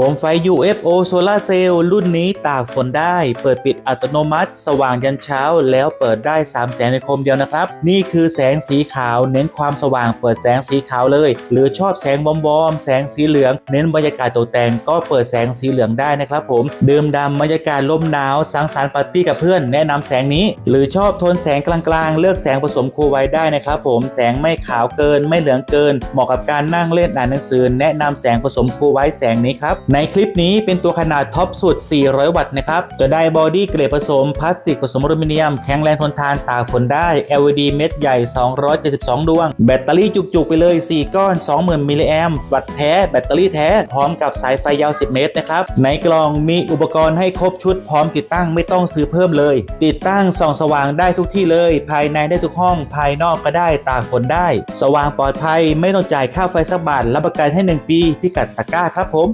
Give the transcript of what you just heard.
โคมไฟ UFO Solar Cell รุ่นนี้ตากฝนได้ เปิดปิดอัตโนมัติ สว่างยันเช้า แล้วเปิดได้ 3 แสงในโคมเดียวนะครับ นี่คือแสงสีขาว เน้นความสว่างเปิดแสงสีขาวเลย หรือชอบแสงวอมวอมๆแสงสีเหลือง เน้นบรรยากาศตกแต่งก็เปิดแสงสีเหลืองได้นะครับผมดื่มดำบรรยากาศลมหนาวสังสรรค์ปาร์ตี้กับเพื่อนแนะนำแสงนี้ หรือชอบโทนแสงกลางๆ เลือกแสงผสมคูไว้ได้นะครับผมแสงไม่ขาวเกินไม่เหลืองเกิน เหมาะกับการนั่งเล่นอ่านหนังสือ แนะนำแสงผสมคูไว้แสงนี้ครับในคลิปนี้เป็นตัวขนาดท็อปสุด 400 วัตต์นะครับ จะได้บอดี้เกรดผสมพลาสติกผสมอลูมิเนียม แข็งแรงทนทานตากฝนได้ LED เม็ดใหญ่ 272 ดวง แบตเตอรี่จุกๆ ไปเลย 4 ก้อน 20,000 มิลลิแอมป์วัตต์แท้ แบตเตอรี่แท้ พร้อมกับสายไฟยาว 10 เมตรนะครับ ในกล่องมีอุปกรณ์ให้ครบชุดพร้อมติดตั้งไม่ต้องซื้อเพิ่มเลย ติดตั้งส่องสว่างได้ทุกที่เลย ภายในได้ทุกห้อง ภายนอกก็ได้ตากฝนได้ สว่างปลอดภัยไม่ต้องจ่ายค่าไฟสักบาทรับประกันให้ 1 ปี พิกัดตะกร้าครับผม